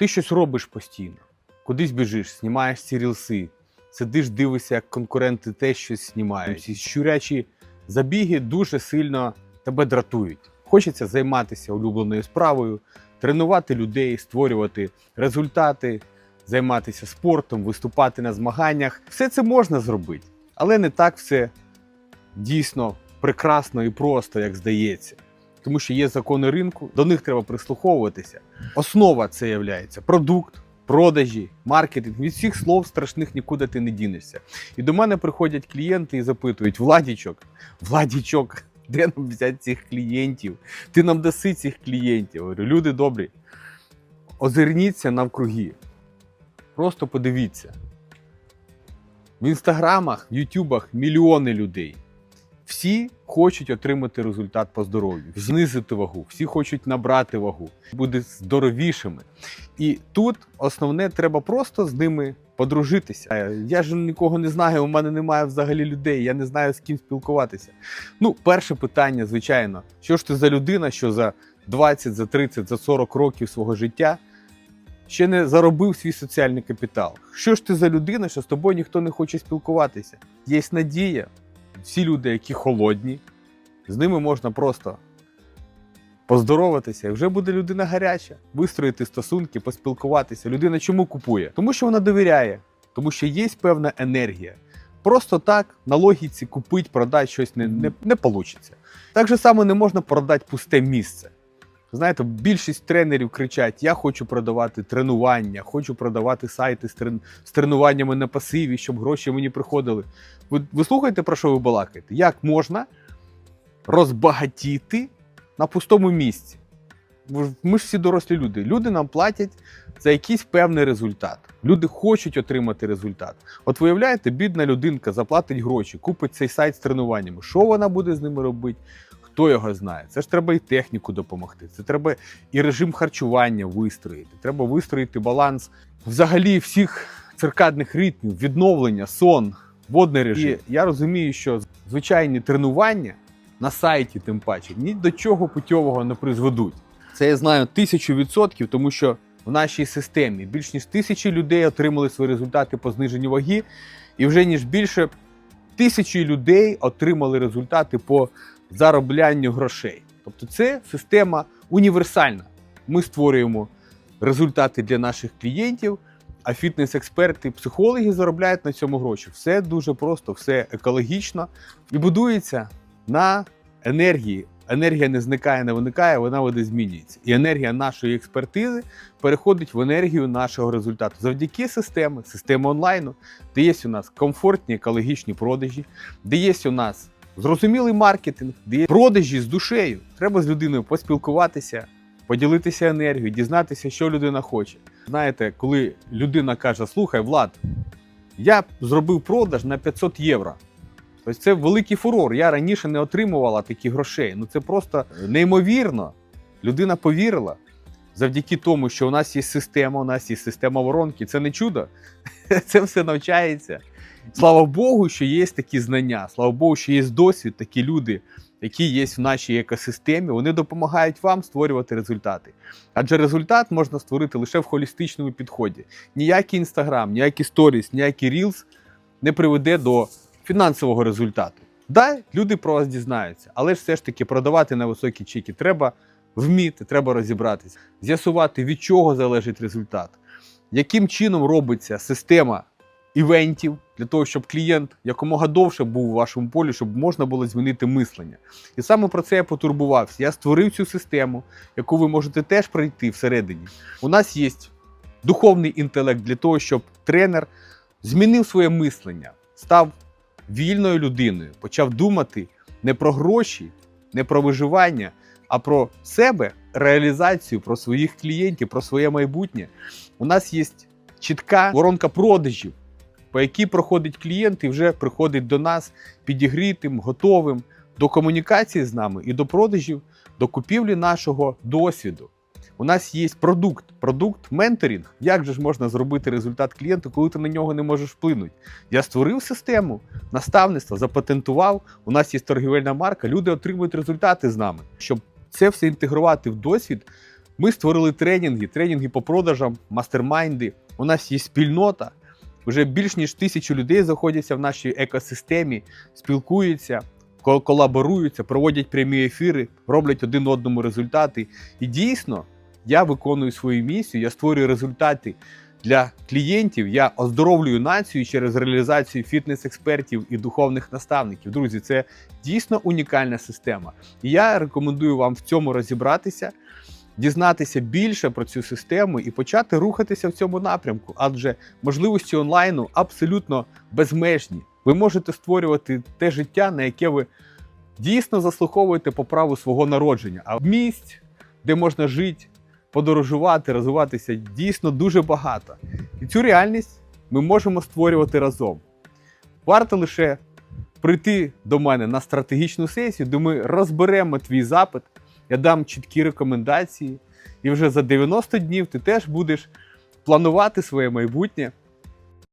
Ти щось робиш постійно, кудись біжиш, знімаєш ці рілси, сидиш, дивишся, як конкуренти теж щось знімають. Ці щурячі забіги дуже сильно тебе дратують. Хочеться займатися улюбленою справою, тренувати людей, створювати результати, займатися спортом, виступати на змаганнях. Все це можна зробити, але не так все дійсно прекрасно і просто, як здається. Тому що є закони ринку, до них треба прислуховуватися. Основа це є продукт, продажі, маркетинг. Від всіх слов страшних нікуди ти не дінешся. І до мене приходять клієнти і запитують: Владічок, Владічок, де нам взяти цих клієнтів? Ти нам даси цих клієнтів. Говорю, люди добрі, озирніться навкруги. Просто подивіться. В інстаграмах, в ютубах мільйони людей. Всі хочуть отримати результат по здоров'ю, знизити вагу, всі хочуть набрати вагу, бути здоровішими. І тут основне треба просто з ними подружитися. Е, Я ж нікого не знаю, у мене немає взагалі людей, я не знаю з ким спілкуватися. Ну, перше питання, звичайно, що ж ти за людина, що за 20, за 30, за 40 років свого життя ще не заробив свій соціальний капітал. Що ж ти за людина, що з тобою ніхто не хоче спілкуватися? Є надія. Всі люди, які холодні, з ними можна просто поздороватися, і вже буде людина гаряча, вистроїти стосунки, поспілкуватися. Людина чому купує? Тому що вона довіряє, тому що є певна енергія. Просто так на логіці купить, продати щось не, не, не вийде. Так же само не можна продати пусте місце. Знаєте, більшість тренерів кричать: Я хочу продавати тренування, хочу продавати сайти з, трен... з тренуваннями на пасиві, щоб гроші мені приходили. Ви, ви слухаєте, про що ви балакаєте? Як можна розбагатіти на пустому місці? Ми ж всі дорослі люди. Люди нам платять за якийсь певний результат. Люди хочуть отримати результат. От виявляєте, бідна людинка заплатить гроші, купить цей сайт з тренуваннями. Що вона буде з ними робити? Хто його знає? Це ж треба і техніку допомогти. Це треба і режим харчування вистроїти. Треба вистроїти баланс взагалі всіх циркадних ритмів, відновлення, сон, водний режим. І я розумію, що звичайні тренування на сайті, тим паче, ні до чого путьового не призведуть. Це я знаю тисячу відсотків, тому що в нашій системі більш ніж тисячі людей отримали свої результати по зниженню ваги, і вже ніж більше тисячі людей отримали результати по зароблянню грошей. Тобто це система універсальна. Ми створюємо результати для наших клієнтів, а фітнес-експерти, психологи заробляють на цьому гроші. Все дуже просто, все екологічно і будується на енергії. Енергія не зникає, не виникає, вона буде змінюється. І енергія нашої експертизи переходить в енергію нашого результату завдяки системі, системі онлайну, де є у нас комфортні екологічні продажі, де є у нас зрозумілий маркетинг, де є продажі з душею. Треба з людиною поспілкуватися, поділитися енергією, дізнатися, що людина хоче. Знаєте, коли людина каже: Слухай, Влад, я зробив продаж на 500 євро. Тобто це великий фурор. Я раніше не отримувала таких грошей. Ну це просто неймовірно. Людина повірила завдяки тому, що у нас є система, у нас є система воронки. Це не чудо. Це все навчається. Слава Богу, що є такі знання. Слава Богу, що є досвід, такі люди, які є в нашій екосистемі. Вони допомагають вам створювати результати. Адже результат можна створити лише в холістичному підході. Ніякий інстаграм, ніякий сторіс, ніякий рілс не приведе до фінансового результату. Да, люди про вас дізнаються, але ж все ж таки продавати на високі чеки треба вміти, треба розібратися, з'ясувати, від чого залежить результат, яким чином робиться система івентів для того, щоб клієнт якомога довше був у вашому полі, щоб можна було змінити мислення. І саме про це я потурбувався. Я створив цю систему, яку ви можете теж пройти всередині. У нас є духовний інтелект для того, щоб тренер змінив своє мислення, став вільною людиною, почав думати не про гроші, не про виживання, а про себе, реалізацію, про своїх клієнтів, про своє майбутнє. У нас є чітка воронка продажів, по якій проходить клієнт і вже приходить до нас підігрітим, готовим до комунікації з нами і до продажів, до купівлі нашого досвіду. У нас є продукт, продукт менторинг. Як же ж можна зробити результат клієнту, коли ти на нього не можеш вплинути? Я створив систему наставництва, запатентував. У нас є торгівельна марка, люди отримують результати з нами. Щоб це все інтегрувати в досвід, Ми створили тренінги, тренінги по продажам, мастермайнди. У нас є спільнота. Вже більш ніж тисячу людей знаходяться в нашій екосистемі, спілкуються, колаборуються, проводять прямі ефіри, роблять один одному результати. І дійсно, я виконую свою місію, я створюю результати для клієнтів. Я оздоровлюю націю через реалізацію фітнес-експертів і духовних наставників. Друзі, це дійсно унікальна система. І я рекомендую вам в цьому розібратися, дізнатися більше про цю систему і почати рухатися в цьому напрямку, адже можливості онлайну абсолютно безмежні. Ви можете створювати те життя, на яке ви дійсно заслуховуєте по праву свого народження. А місць, де можна жити, подорожувати, розвиватися, дійсно дуже багато. І цю реальність ми можемо створювати разом. Варто лише прийти до мене на стратегічну сесію, де ми розберемо твій запит, я дам чіткі рекомендації, і вже за 90 днів ти теж будеш планувати своє майбутнє